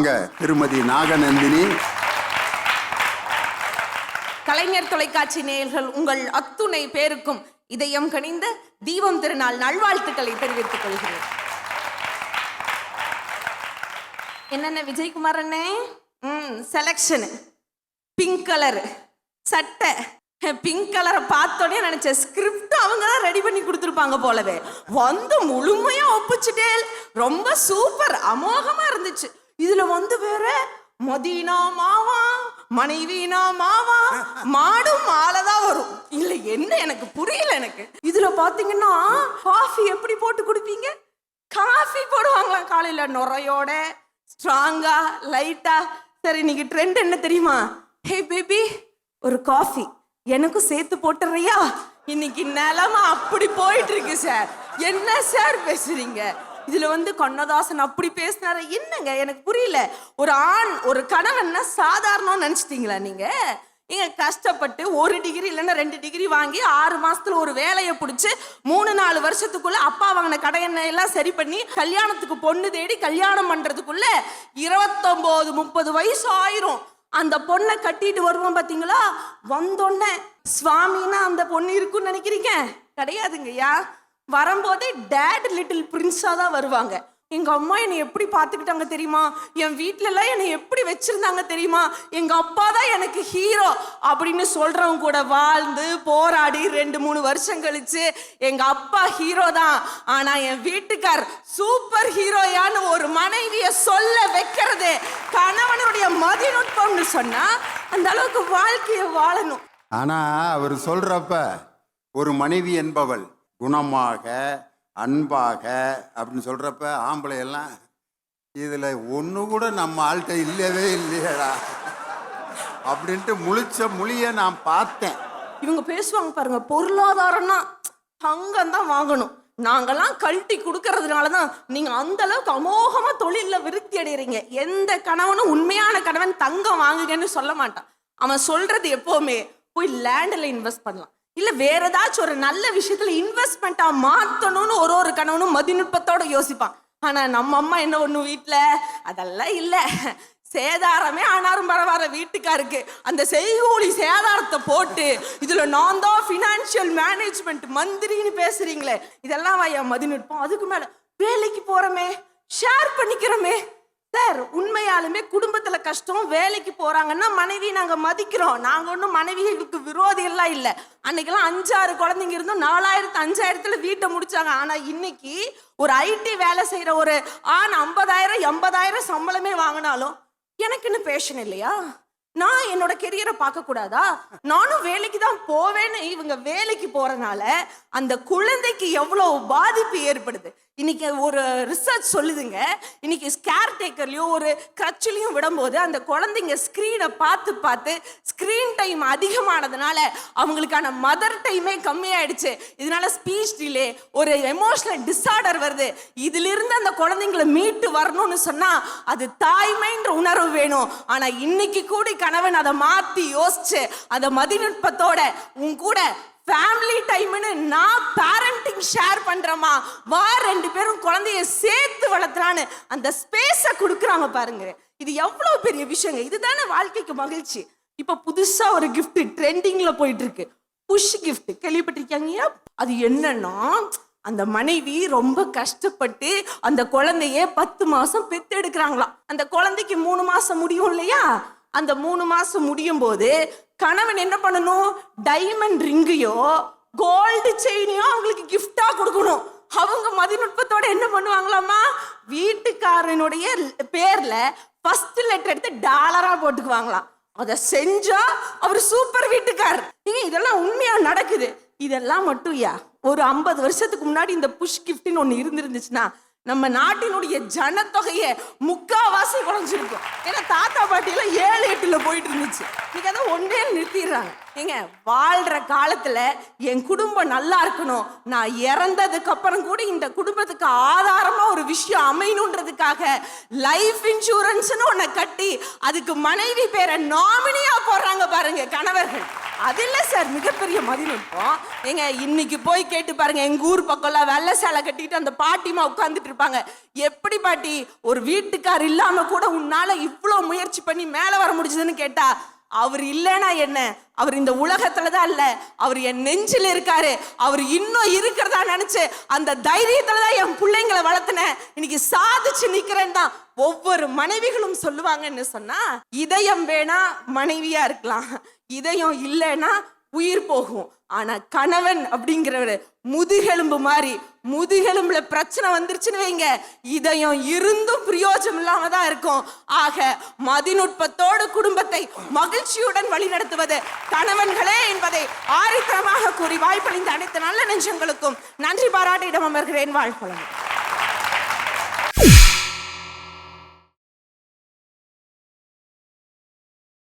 வாங்க திருமதி நாகநந்தினி. கலைஞர் தொலைக்காட்சி நேயர்கள் உங்கள் அத்துணை பேருக்கும் இதயம் கனிந்த தீபம் திருநாள் நல்வாழ்த்துக்களை தெரிவித்துக் கொள்கிறேன். என்னென்ன விஜயகுமார் அண்ணே? ம் பிங்க் கலர் சட்டை. பிங்க் கலரை பார்த்தோன்னே நினைச்சேன் ஸ்கிரிப்ட் அவங்க தான் ரெடி பண்ணி கொடுத்துருப்பாங்க போலவே. வந்து முழுமையா ஒப்பிச்சுட்டே ரொம்ப சூப்பர் அமோகமா இருந்துச்சு. இதுல வந்து வேற மதீனா மாவா மனைவினா மாவா மாடும் மாலை தான் வரும். இல்ல என்ன எனக்கு புரியல எனக்கு. இதுல பாத்தீங்கன்னா காஃபி எப்படி போட்டு குடிப்பீங்க? காஃபி போடுவாங்களா காலையில நுரையோட ஸ்ட்ராங்கா லைட்டா சரி இன்னைக்கு ட்ரெண்ட் என்ன தெரியுமா? ஹே பேபி ஒரு காஃபி எனக்கும் சேர்த்து போட்டுறியா இன்னைக்கு நிலமா அப்படி போயிட்டு இருக்கு சார் என்ன சார் பேசுறீங்க? இதுல வந்து கண்ணதாசன் அப்படி பேசினாரு? என்னங்க? எனக்கு புரியல. ஒரு ஆண் ஒரு கணவன்னா சாதாரணம் நினைச்சிட்டீங்களா நீங்க? இங்க கஷ்டப்பட்டு ஒரு டிகிரி இல்லைன்னா ரெண்டு டிகிரி வாங்கி ஆறு மாசத்துல ஒரு வேலையை பிடிச்சி மூணு நாலு வருஷத்துக்குள்ள அப்பா வாங்கின கடையெண்ணை எல்லாம் சரி பண்ணி கல்யாணத்துக்கு பொண்ணு தேடி கல்யாணம் பண்றதுக்குள்ள இருபத்தொன்பது முப்பது வயசு ஆயிரும். அந்த பொண்ணை கட்டிட்டு வருவோம் பாத்தீங்களா? வந்தோடனே சுவாமின்னா அந்த பொண்ணு இருக்குன்னு நினைக்கிறீங்க? கிடையாதுங்கய்யா. வரும்போதே டேட் லிட்டில் பிரின்ஸாக தான் வருவாங்க. எங்கள் அம்மா என்னை எப்படி பார்த்துக்கிட்டாங்க தெரியுமா? என் வீட்டிலலாம் என்னை எப்படி வச்சுருந்தாங்க தெரியுமா? எங்கள் அப்பா தான் எனக்கு ஹீரோ அப்படின்னு சொல்கிறவங்க கூட வாழ்ந்து போராடி ரெண்டு மூணு வருஷம் கழித்து எங்கள் அப்பா ஹீரோ தான். ஆனால் என் வீட்டுக்கார் சூப்பர் ஹீரோயான்னு ஒரு மனைவியை சொல்ல வைக்கிறது. கணவனுடைய மதிநுட்பம்னு சொன்னால் அந்த அளவுக்கு வாழ்க்கையை வாழணும். ஆனால் அவர் சொல்கிறப்ப ஒரு மனைவி என்பவள் குணமாக அன்பாக அப்படின்னு சொல்கிறப்ப ஆம்பளை எல்லாம் ஒன்று கூட நம்ம ஆள்கிட்ட இல்லவே இல்லையடா அப்படின்ட்டு முழிச்ச மொழிய நான் பார்த்தேன். இவங்க பேசுவாங்க பாருங்க பொருளாதாரம்னா தங்கம் தான் வாங்கணும். நாங்கெல்லாம் கழட்டி கொடுக்கறதுனால தான் நீங்க அந்த அளவுக்கு அமோகமா தொழிலில் விருத்தி அடைகிறீங்க எந்த கணவனும் உண்மையான கணவன் தங்கம் வாங்குங்கன்னு சொல்ல மாட்டான். அவன் சொல்றது எப்பவுமே போய் லேண்ட்ல இன்வெஸ்ட் பண்ணலாம். இல்ல வேற ஏதாச்சும் ஒரு நல்ல விஷயத்துல இன்வெஸ்ட்மெண்ட்டா மாத்தணும்னு ஒரு ஒரு கணவனும் மதிநுட்பத்தோட யோசிப்பான். ஆனா நம்ம அம்மா என்ன ஒண்ணு வீட்டில் அதெல்லாம் இல்ல. சேதாரமே ஆனாரும் பரவாயில்ல வீட்டுக்காருக்கு. அந்த செய்கூலி சேதாரத்தை போட்டு இதுல நான் தான் ஃபினான்ஷியல் மேனேஜ்மெண்ட் மந்திரின்னு பேசுறீங்களே இதெல்லாம் ஐயா மதிநுட்பம். அதுக்கு மேல வேலைக்கு போறோமே ஷேர் பண்ணிக்கிறோமே. சார் உண்மையாலுமே குடும்பத்துல கஷ்டம் வேலைக்கு போறாங்கன்னா மனைவி நாங்க மதிக்கிறோம். நாங்க ஒன்றும் மனைவிகளுக்கு விரோதி எல்லாம் இல்லை. அன்னைக்கெல்லாம் அஞ்சாறு குழந்தைங்க இருந்தோம் நாலாயிரத்து அஞ்சாயிரத்துல வீட்டை முடிச்சாங்க. ஆனா இன்னைக்கு ஒரு ஐடி வேலை செய்யற ஒரு ஆண் ஐம்பதாயிரம் எண்பதாயிரம் சம்பளமே வாங்கினாலும் எனக்குன்னு பேஷன் இல்லையா? நான் என்னோட கெரியரை பார்க்க கூடாதா? நானும் வேலைக்கு தான் போவேன்னு இவங்க வேலைக்கு போறனால அந்த குழந்தைக்கு எவ்வளவு பாதிப்பு ஏற்படுது? இன்னைக்கு ஒரு ரிசர்ச் சொல்லுதுங்க. இன்னைக்கு ஸ்கேர் டேக்கர்லயோ ஒரு கிரச்சிலையும் விடும்போது அந்த குழந்தைங்க ஸ்க்ரீனை பார்த்து பார்த்து ஸ்க்ரீன் டைம் அதிகமானதுனால அவங்களுக்கான மதர் டைமே கம்மியாயிடுச்சு. இதனால ஸ்பீச் டிலே ஒரு எமோஷனல் டிஸார்டர் வருது. இதிலிருந்து அந்த குழந்தைங்களை மீட்டு வரணும்னு சொன்னா அது தாய்மைன்ற உணர்வு வேணும். ஆனா இன்னைக்கு கூட கணவன் அதை மாத்தி யோசிச்சு அதை மதிநுட்பத்தோட உன் கூட ஃபேமிலி டைம்னு நான் பேரண்டிங் ஷேர் பண்றேமா வா ரெண்டு பேரும் குழந்தைய சேர்த்து வளர்த்துறான்னு அந்த ஸ்பேஸை கொடுக்குறாங்க பாருங்க இது எவ்வளவு பெரிய விஷயங்க. இதுதானே வாழ்க்கைக்கு மகிழ்ச்சி. இப்ப புதுசா ஒரு கிஃப்ட் ட்ரெண்டிங்ல போயிட்டு இருக்கு புஷ் கிஃப்ட் கேள்விப்பட்டிருக்கீங்க அது என்னன்னா அந்த மனைவி ரொம்ப கஷ்டப்பட்டு அந்த குழந்தைய பத்து மாசம் பெத்தெடுக்கிறாங்களாம். அந்த குழந்தைக்கு மூணு மாசம் முடியும் இல்லையா? அந்த மூணு மாசம் முடியும் போது கணவன் என்ன பண்ணணும்? டைமண்ட் ரிங்கையோ கோல்டு செயினையோ அவங்களுக்கு கிஃப்டா கொடுக்கணும். அவங்க மதிநுட்பத்தோட என்ன பண்ணுவாங்களாமா வீட்டுக்காரனுடைய பேர்ல ஃபர்ஸ்ட் லெட்டர் எடுத்து டாலரா போட்டுக்குவாங்களாம். அதை செஞ்சா அவர் சூப்பர் வீட்டுக்காரர். நீங்க இதெல்லாம் உண்மையா நடக்குது? இதெல்லாம் மட்டும் யா? ஒரு ஐம்பது வருஷத்துக்கு முன்னாடி இந்த புஷ் கிஃப்ட்னு ஒன்று இருந்திருந்துச்சுன்னா நம்ம நாட்டினுடைய ஜனத்தொகையை முக்காவாசி குறைஞ்சிருக்கும் ஏன்னா தாத்தா பாட்டிலாம் ஏழு எட்டுல போயிட்டு இருந்துச்சு நீங்க அதை ஒன்றே நிறுத்திடுறாங்க. ஏங்க வாழ்ற காலத்துல என் குடும்பம் நல்லா இருக்கணும். நான் இறந்ததுக்கு அப்புறம் கூட இந்த குடும்பத்துக்கு ஆதாரமா ஒரு விஷயம் அமையணுன்றதுக்காக லைஃப் இன்சூரன்ஸ்னு ஒன்ன கட்டி அதுக்கு மனைவி பேரை நாமினியா போடுறாங்க பாருங்க கணவர்கள். அது இல்லை சார் மிகப்பெரிய மதிநுட்பம் ஏங்க இன்னைக்கு போய் கேட்டு பாருங்க எங்க ஊர் பக்கம்லாம் வெள்ளை சேலை கட்டிட்டு அந்த பாட்டிமா உட்காந்துட்டு இருப்பாங்க. எப்படி பாட்டி ஒரு வீட்டுக்கார் இல்லாம கூட உன்னால இவ்வளோ முயற்சி பண்ணி மேலே வர முடிஞ்சதுன்னு கேட்டா அவர் இல்லைன்னா என்ன? அவர் இந்த உலகத்துல தான் இல்லை. அவர் என் நெஞ்சில் இருக்காரு. அவர் இன்னும் இருக்கிறதா நினைச்சு அந்த தைரியத்துல தான் என் பிள்ளைங்களை வளர்த்தினேன் இன்னைக்கு சாதிச்சு நிக்கிறேன் தான் ஒவ்வொரு மனைவிகளும் சொல்லுவாங்கன்னு சொன்னா இதயம் வேணா மனைவியா இருக்கலாம். இதயம் இல்லைன்னா உயிர் போகும். ஆனா கணவன் அப்படிங்கிறவரு முதுகெலும்பு மாதிரி முதுகெலும்புல பிரச்சனை வந்துருச்சுன்னு வைங்க. இதயம் இருந்தும் பிரயோஜனம் இல்லாம தான் இருக்கும். ஆக மதிநுட்பத்தோடு குடும்பத்தை மகிழ்ச்சியுடன் வழிநடத்துவது கணவன்களே என்பதை ஆரோக்கியமாக கூறி வாய்ப்பளிந்த அனைத்து நல்ல நெஞ்சங்களுக்கும் நன்றி பாராட்டிடம் அமர்கிறேன். வாழ்க்கை